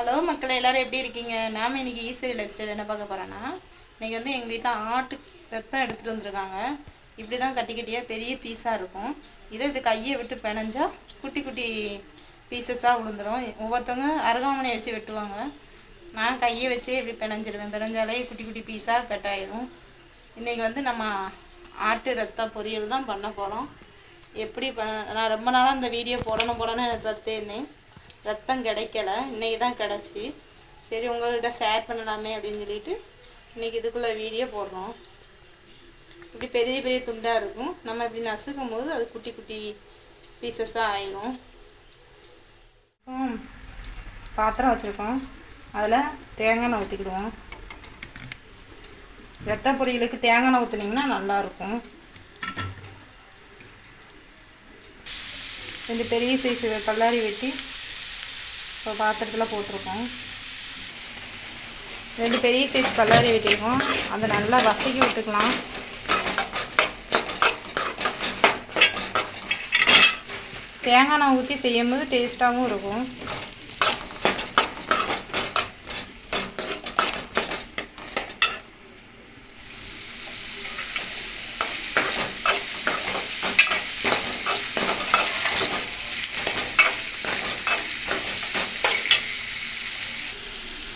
Hello மக்கள் எல்லோரும் எப்படி இருக்கீங்க? நாம் இன்னைக்கு ஈஸ்வரி லைஃப் ஸ்டைல் என்ன பார்க்க போகிறேன்னா இன்றைக்கி வந்து எங்கள் வீட்டில் ஆட்டு ரத்தம் எடுத்துகிட்டு வந்திருக்காங்க. இப்படி தான் கட்டி கட்டியாக பெரிய பீஸாக இருக்கும். இதை இப்படி கையை விட்டு பிணைஞ்சா குட்டி குட்டி பீசஸாக விழுந்துடும் ஒவ்வொருத்தவங்க அருகாமனையை வச்சு வெட்டுவாங்க. நான் கையை வச்சே இப்படி பிணைஞ்சிருவேன். பிணைஞ்சாலே குட்டி குட்டி பீஸாக கட் ஆகிடும் இன்றைக்கி வந்து நம்ம ஆட்டு ரத்த பொரியல் தான் பண்ண போகிறோம் எப்படி பண்ண நான் ரொம்ப நாளாக அந்த வீடியோ போடணும் போடணும் எனக்கு தத்தேன்னேன் ரத்தம் கிடைக்கல இன்னைக்கு தான் கிடச்சி. சரி உங்கள்கிட்ட ஷேர் பண்ணலாமே அப்படின்னு சொல்லிட்டு இன்னைக்கு இதுக்குள்ளே வீடியோ போடுறோம். இப்படி பெரிய பெரிய துண்டாக இருக்கும். நம்ம இப்படி நசுக்கும் போது அது குட்டி குட்டி பீசஸாக ஆயிடும் ம், பாத்திரம் வச்சுருக்கோம். அதில் தேங்காய் எண்ணெய் ஊற்றிக்கிடுவோம் ரத்த பொரியலுக்கு தேங்காய் எண்ணெய் நல்லாயிருக்கும் ரெண்டு பெரிய சைஸ் பல்லாரி வெட்டி இப்போ பாத்திரத்தில் போட்டிருக்கோம் ரெண்டு பெரிய சைஸ் கல்லாரி வெட்டியிருக்கோம் அதை நல்லா வசக்கி விட்டுக்கலாம். தேங்காய் நான் ஊற்றி செய்யும்போது டேஸ்ட்டாகவும் இருக்கும்.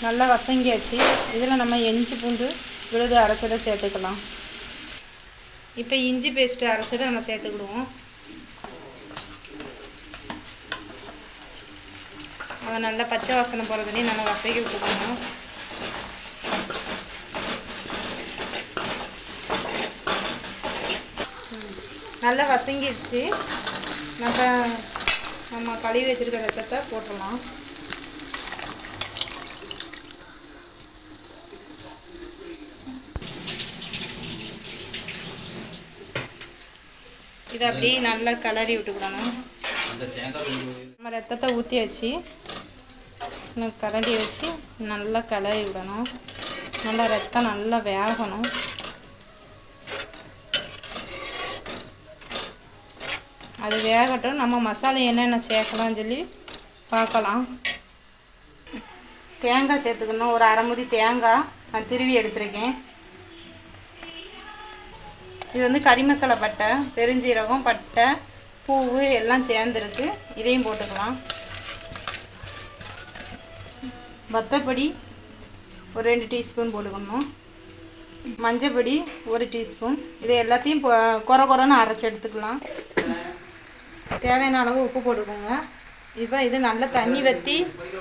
நல்லா வசங்கியாச்சு. இதில் நம்ம இஞ்சி பூண்டு விழுது அரைச்சதை சேர்த்துக்கலாம். இப்போ இஞ்சி பேஸ்ட்டு அரைச்சதை நம்ம சேர்த்துக்கிடுவோம். அதை நல்லா பச்சை வாசனை போகிறதுலேயும் நல்லா வசக்கி விட்டுக்கணும். ம். நல்லா வசங்கிடுச்சு நம்ம நம்ம கழுவி வச்சுருக்க ரசத்தை போட்டுடலாம். இதை அப்படியே நல்லா கிளறி விட்டுக்கிடணும். நம்ம ரத்தத்தை ஊற்றி வச்சு இன்னும் கரண்டி வச்சு நல்லா கிளறி விடணும். நல்லா ரத்தம் நல்லா வேகணும். அது வேகட்டும். நம்ம மசாலா என்னென்ன சேர்க்கலாம்னு சொல்லி பார்க்கலாம். தேங்காய் சேர்த்துக்கணும். ஒரு அரை முடி தேங்காய் நான் திருவி எடுத்திருக்கேன். இது வந்து கறி மசாலா பட்டை பெருஞ்சீரகம் பட்டை பூவு எல்லாம் சேர்ந்துருக்கு. இதையும் போட்டுக்கலாம். வத்தப்பொடி ஒரு ரெண்டு டீஸ்பூன் போட்டுக்கணும். மஞ்சப்பொடி ஒரு டீஸ்பூன். இதை எல்லாத்தையும் குறை கொர அரைச்சி எடுத்துக்கலாம். தேவையான அளவு உப்பு போட்டுக்கோங்க. இப்போ இது நல்லா தண்ணி வற்றி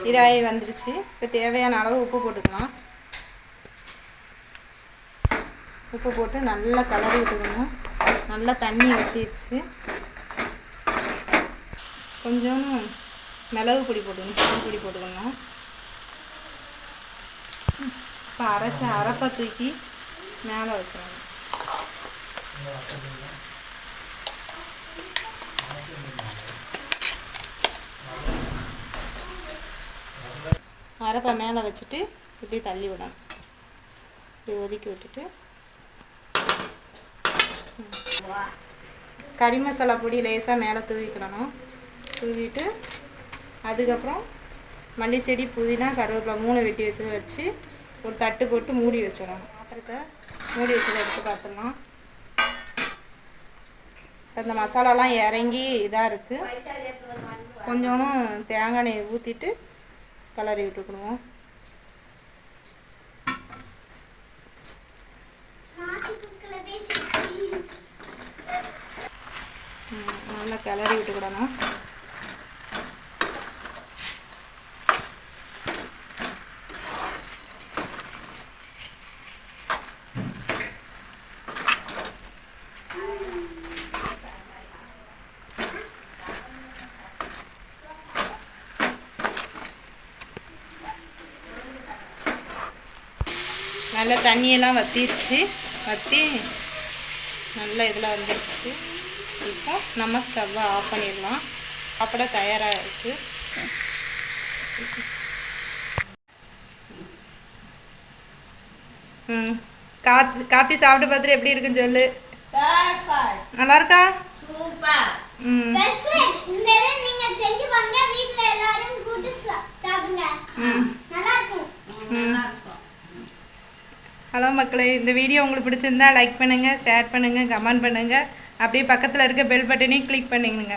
இதாகி வந்துருச்சு. இப்போ தேவையான அளவு உப்பு போட்டுக்கலாம். உப்பு போட்டு நல்லா கலரி விட்டுக்கணும். நல்லா தண்ணி ஊற்றிடுச்சு கொஞ்சம் மிளகு பொடி போட்டுக்கணும். பொடி போட்டுக்கணும். இப்போ அரைச்சி அரைப்பை தூக்கி மேலே வச்சிடணும். அரைப்பை மேலே வச்சுட்டு இப்படி தள்ளி விடணும். இப்படி ஒதுக்கி விட்டுட்டு கறி மசாலா பொடி லேசாக மேலே தூவிக்கிறணும் தூவிட்டு அதுக்கப்புறம் மல்லி செடி புதினா கருவேப்பிலை மூணு வெட்டி வச்சதை வச்சு ஒரு தட்டு போட்டு மூடி வச்சிடணும். பாத்திரத்தை மூடி வச்சதை எடுத்து பார்த்துடலாம் இப்போ இந்த மசாலாலாம் இறங்கி இதாக இருக்குது கொஞ்சம் தேங்காய் நெய் ஊற்றிட்டு கிளறி விட்டுக்கணும் ம், நல்லா கிளறி விட்டுக்கிடணும். நல்லா தண்ணியெல்லாம் வற்றிடுச்சு வற்றி நல்லா இதில் வந்துடுச்சு இப்போ நம்ம ஸ்டவ்வை ஆஃப் பண்ணிடலாம். சாப்பிட தயாராக இருக்குது ம் காத் காத்தி சாப்பிட்டு பார்த்துட்டு எப்படி இருக்குன்னு சொல்லு. நல்லா இருக்கா? சூப்பர் ம். ரெஸ்டாரண்ட் இந்த இதை நீங்க செஞ்சு பாருங்க. வீட்ல எல்லாரும் கூட்டு சா- சாப்பிடுங்க. சாப்பிடுங்க நல்லா இருக்கும். நல்லா இருக்கும் ஹலோ மக்களே இந்த வீடியோ உங்களுக்கு பிடிச்சிருந்தா லைக் பண்ணுங்கள் ஷேர் பண்ணுங்கள் கமெண்ட் பண்ணுங்கள் அப்படியே பக்கத்தில் இருக்க பெல் பட்டனையும் கிளிக் பண்ணிடுங்க.